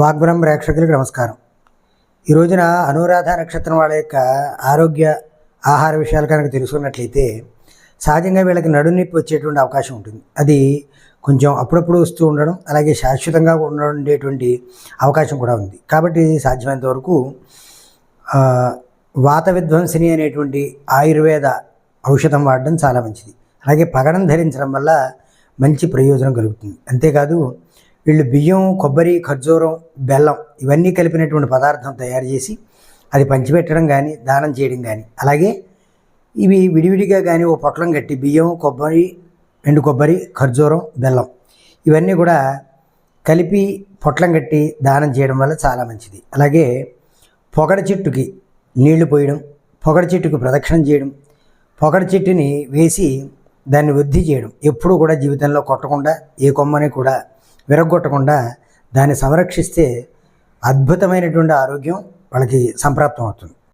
వాగ్వరం ప్రేక్షకులకు నమస్కారం. ఈ రోజున అనురాధ నక్షత్రం వాళ్ళ యొక్క ఆరోగ్య ఆహార విషయాలు కనుక తెలుసుకున్నట్లయితే సహజంగా వీళ్ళకి నడునొప్పి వచ్చేటువంటి అవకాశం ఉంటుంది. అది కొంచెం అప్పుడప్పుడు వస్తూ ఉండడం అలాగే శాశ్వతంగా ఉండేటువంటి అవకాశం కూడా ఉంది. కాబట్టి సాధ్యమైనంత వరకు వాత విధ్వంసిని అనేటువంటి ఆయుర్వేద ఔషధం వాడడం చాలా మంచిది. అలాగే పగడం ధరించడం వల్ల మంచి ప్రయోజనం కలుగుతుంది. అంతేకాదు వీళ్ళు బియ్యం కొబ్బరి ఖర్జూరం బెల్లం ఇవన్నీ కలిపినటువంటి పదార్థం తయారు చేసి అది పంచిపెట్టడం కానీ దానం చేయడం కానీ అలాగే ఇవి విడివిడిగా కానీ ఓ పొట్లం కట్టి బియ్యం కొబ్బరి ఎండు కొబ్బరి ఖర్జూరం బెల్లం ఇవన్నీ కూడా కలిపి పొట్లం కట్టి దానం చేయడం వల్ల చాలా మంచిది. అలాగే పొగడ చెట్టుకి నీళ్ళు పోయడం పొగడ చెట్టుకు ప్రదక్షిణం చేయడం పొగడ చెట్టుని వేసి దాన్ని వృద్ధి చేయడం ఎప్పుడూ కూడా జీవితంలో కొట్టకుండా ఏ కొమ్మని కూడా విరగొట్టకుండా దాన్ని సంరక్షిస్తే అద్భుతమైనటువంటి ఆరోగ్యం వాళ్ళకి సంప్రాప్తం అవుతుంది